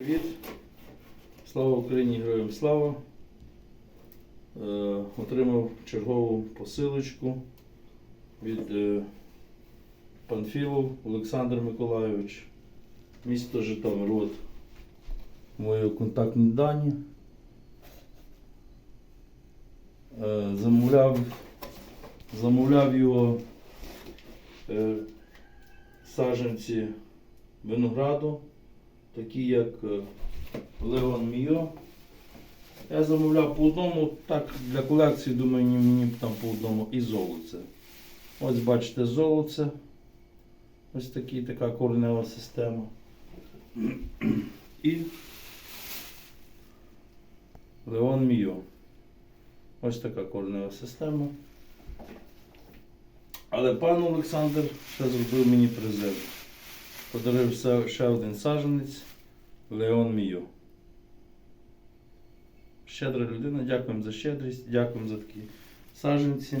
Привіт. Слава Україні, героям слава. Е, отримав чергову посилочку від е, Панфілов Олександр Миколайович, місто Житомир. От мої контактні дані. Е, замовляв, замовляв його е, саджанці винограду такі як е, Леон Міо. Я замовляв по одному, так для колекції, думаю, мені, там по одному і золоце. Ось бачите золоце. Ось такі, така коренева система. І Леон Міо. Ось така коренева система. Але пан Олександр ще зробив мені презент. Подарив ще- один саджанець Леон Мію. Щедра людина, дякуємо за щедрість, дякуємо за такі саджанці.